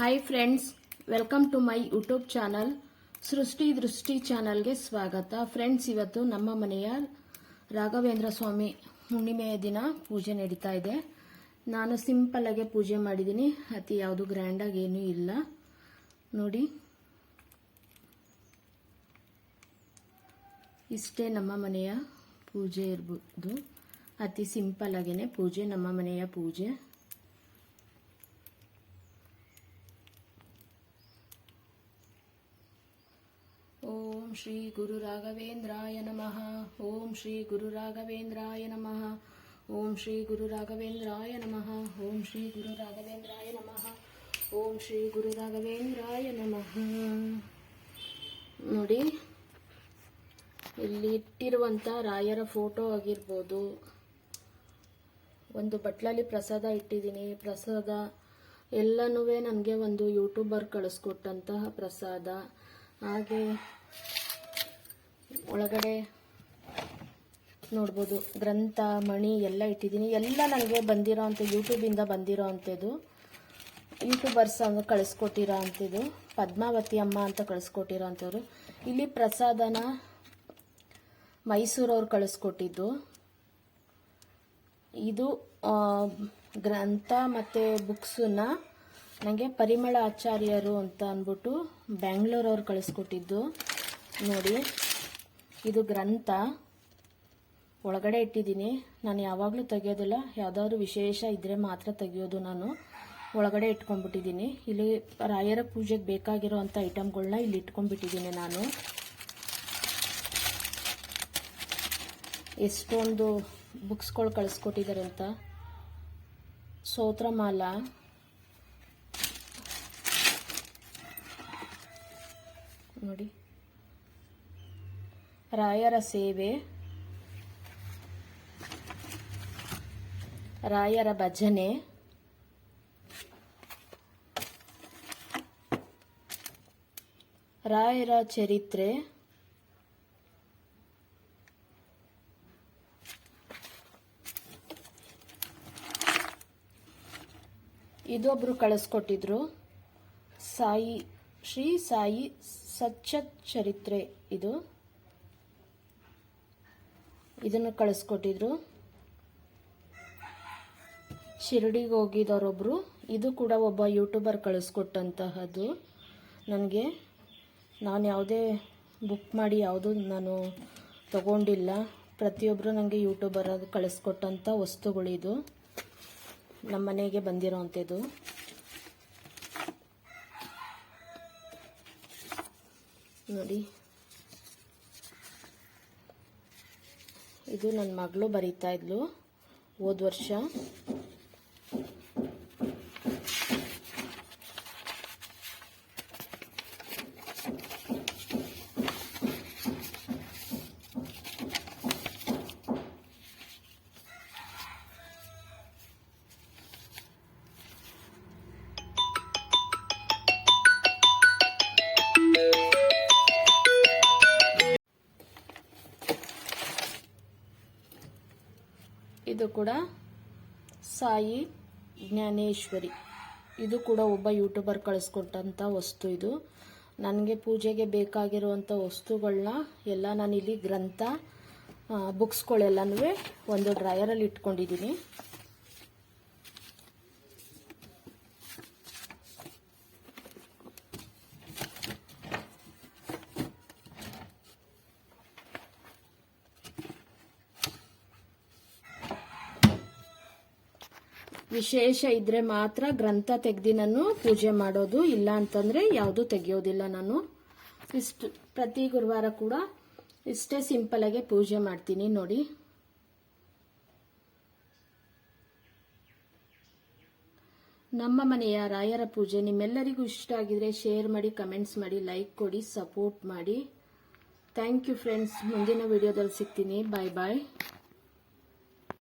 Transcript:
Hi friends welcome to my YouTube channel Srishti Drishti ಚಾನಲ್ಗೆ ಸ್ವಾಗತ. Friends ಇವತ್ತು ನಮ್ಮ ಮನೆಯ ರಾಘವೇಂದ್ರ ಸ್ವಾಮಿ ಹುಣ್ಣಿಮೆಯ ದಿನ ಪೂಜೆ ನಡೀತಾ ಇದೆ. ನಾನು ಸಿಂಪಲ್ ಆಗಿ ಪೂಜೆ ಮಾಡಿದ್ದೀನಿ, ಅತಿ ಯಾವುದು ಗ್ರ್ಯಾಂಡಾಗಿ ಏನೂ ಇಲ್ಲ. ನೋಡಿ. ಇಷ್ಟೇ ನಮ್ಮ ಮನೆಯ ಪೂಜೆ ಇರ್ಬೋದು. ಅತಿ ಸಿಂಪಲ್ ಆಗೇನೆ ಪೂಜೆ, ನಮ್ಮ ಮನೆಯ ಪೂಜೆ ಓಂ ಶ್ರೀ ಗುರು ರಾಘವೇಂದ್ರಾಯ ನಮಃ. ಓಂ ಶ್ರೀ ಗುರು ರಾಘವೇಂದ್ರಾಯ ನಮಃ. ಓಂ ಶ್ರೀ ಗುರು ರಾಘವೇಂದ್ರಾಯ ನಮಃ. ಓಂ ಶ್ರೀ ಗುರು ರಾಘವೇಂದ್ರಾಯ ನಮಃ. ಓಂ ಶ್ರೀ ಗುರು ರಾಘವೇಂದ್ರಾಯ ನಮಃ. ನೋಡಿ, ಇಲ್ಲಿ ಇಟ್ಟಿರುವಂಥ ರಾಯರ ಫೋಟೋ ಆಗಿರ್ಬೋದು. ಒಂದು ಬಟ್ಲಲ್ಲಿ ಪ್ರಸಾದ ಇಟ್ಟಿದ್ದೀನಿ. ಪ್ರಸಾದ ಎಲ್ಲನೂ ನನಗೆ ಒಂದು ಯೂಟ್ಯೂಬರ್ ಕಳಿಸ್ಕೊಟ್ಟಂತಹ ಪ್ರಸಾದ. ಹಾಗೆ ಒಳಗಡೆ ನೋಡ್ಬೋದು, ಗ್ರಂಥ, ಮಣಿ ಎಲ್ಲ ಇಟ್ಟಿದ್ದೀನಿ. ಎಲ್ಲ ನನಗೆ ಬಂದಿರೋ ಅಂಥ ಯೂಟ್ಯೂಬಿಂದ ಬಂದಿರೋ ಅಂಥದ್ದು. ಯೂಟ್ಯೂಬರ್ಸ್ ಅಂತ ಕಳಿಸ್ಕೊಟ್ಟಿರೋ ಅಂಥದ್ದು. ಪದ್ಮಾವತಿ ಅಮ್ಮ ಅಂತ ಕಳಿಸ್ಕೊಟ್ಟಿರೋ ಅಂಥವ್ರು. ಇಲ್ಲಿ ಪ್ರಸಾದನ ಮೈಸೂರವ್ರು ಕಳಿಸ್ಕೊಟ್ಟಿದ್ದು. ಇದು ಗ್ರಂಥ ಮತ್ತು ಬುಕ್ಸನ್ನ ನನಗೆ ಪರಿಮಳ ಆಚಾರ್ಯರು ಅಂತ ಅಂದ್ಬಿಟ್ಟು ಬ್ಯಾಂಗ್ಳೂರವ್ರು ಕಳಿಸ್ಕೊಟ್ಟಿದ್ದು. ನೋಡಿ. ಇದು ಗ್ರಂಥ ಒಳಗಡೆ ಇಟ್ಟಿದ್ದೀನಿ. ನಾನು ಯಾವಾಗಲೂ ತೆಗೆಯೋದಿಲ್ಲ. ಯಾವುದಾದ್ರು ವಿಶೇಷ ಇದ್ದರೆ ಮಾತ್ರ ತೆಗೆಯೋದು ನಾನು. ಒಳಗಡೆ ಇಟ್ಕೊಂಡ್ಬಿಟ್ಟಿದ್ದೀನಿ. ಇಲ್ಲಿ ರಾಯರ ಪೂಜೆಗೆ ಬೇಕಾಗಿರೋ ಅಂಥ ಐಟಮ್ಗಳನ್ನ ಇಲ್ಲಿ ಇಟ್ಕೊಂಡ್ಬಿಟ್ಟಿದ್ದೀನಿ ನಾನು. ಎಷ್ಟೊಂದು ಬುಕ್ಸ್ಗಳು ಕಳಿಸ್ಕೊಟ್ಟಿದ್ದಾರೆ ಅಂತ. ಸೋತ್ರಮಾಲ. ನೋಡಿ. ರಾಯರ ಸೇವೆ. ರಾಯರ ಭಜನೆ. ರಾಯರ ಚರಿತ್ರೆ. ಇದೊಬ್ರು ಕಳಿಸ್ಕೊಟ್ಟಿದ್ರು. ಸಾಯಿ ಶ್ರೀ ಸಾಯಿ ಸಚ್ಚ ಚರಿತ್ರೆ ಇದು. ಇದನ್ನು ಕಳಿಸ್ಕೊಟ್ಟಿದ್ರು. ಶಿರಡಿಗೆ ಹೋಗಿದವರೊಬ್ಬರು ಇದು ಕೂಡ ಒಬ್ಬ ಯೂಟ್ಯೂಬರ್ ಕಳಿಸ್ಕೊಟ್ಟಂತಹದ್ದು. ನನಗೆ ನಾನು ಯಾವುದೇ ಬುಕ್ ಮಾಡಿ ಯಾವುದೂ ನಾನು ತಗೊಂಡಿಲ್ಲ. ಪ್ರತಿಯೊಬ್ಬರು ನನಗೆ ಯೂಟ್ಯೂಬರ್ ಅದು ಕಳಿಸ್ಕೊಟ್ಟಂಥ ವಸ್ತುಗಳಿದು. ನಮ್ಮ ಮನೆಗೆ ಬಂದಿರೋ ನೋಡಿ. ಇದು ನನ್ನ ಮಗಳು ಬರಿತಾ ಇದ್ಲು ಹೋದ ವರ್ಷ. ಇದು ಕೂಡ ಸಾಯಿ ಜ್ಞಾನೇಶ್ವರಿ. ಇದು ಕೂಡ ಒಬ್ಬ ಯೂಟ್ಯೂಬರ್ ಕಳಿಸ್ಕೊಟ್ಟಂಥ ವಸ್ತು ಇದು. ನನಗೆ ಪೂಜೆಗೆ ಬೇಕಾಗಿರುವಂಥ ವಸ್ತುಗಳನ್ನ ಎಲ್ಲ ನಾನಿಲ್ಲಿ ಗ್ರಂಥ ಬುಕ್ಸ್ಗಳೆಲ್ಲನೂ ಒಂದು ಡ್ರಯರಲ್ಲಿ ಇಟ್ಕೊಂಡಿದ್ದೀನಿ ವಿಶೇಷ ಇದ್ರೆ ಮಾತ್ರ ಗ್ರಂಥ ತೆಗ್ದು ನಾನು ಪೂಜೆ ಮಾಡೋದು ಇಲ್ಲ ಅಂತಂದ್ರೆ ಯಾವುದೂ ತೆಗೆಯೋದಿಲ್ಲ ನಾನು. ಇಷ್ಟು, ಪ್ರತಿ ಗುರುವಾರ ಕೂಡ ಇಷ್ಟೇ ಸಿಂಪಲ್ ಆಗಿ ಪೂಜೆ ಮಾಡ್ತೀನಿ ನೋಡಿ. ನಮ್ಮ ಮನೆಯ ರಾಯರ ಪೂಜೆ ನಿಮ್ಮೆಲ್ಲರಿಗೂ ಇಷ್ಟ ಆಗಿದ್ರೆ ಶೇರ್ ಮಾಡಿ ಕಮೆಂಟ್ಸ್ ಮಾಡಿ ಲೈಕ್ ಕೊಡಿ ಸಪೋರ್ಟ್ ಮಾಡಿ. ಥ್ಯಾಂಕ್ ಯು ಫ್ರೆಂಡ್ಸ್ ಮುಂದಿನ ವಿಡಿಯೋದಲ್ಲಿ ಸಿಗ್ತೀನಿ. ಬಾಯ್ ಬಾಯ್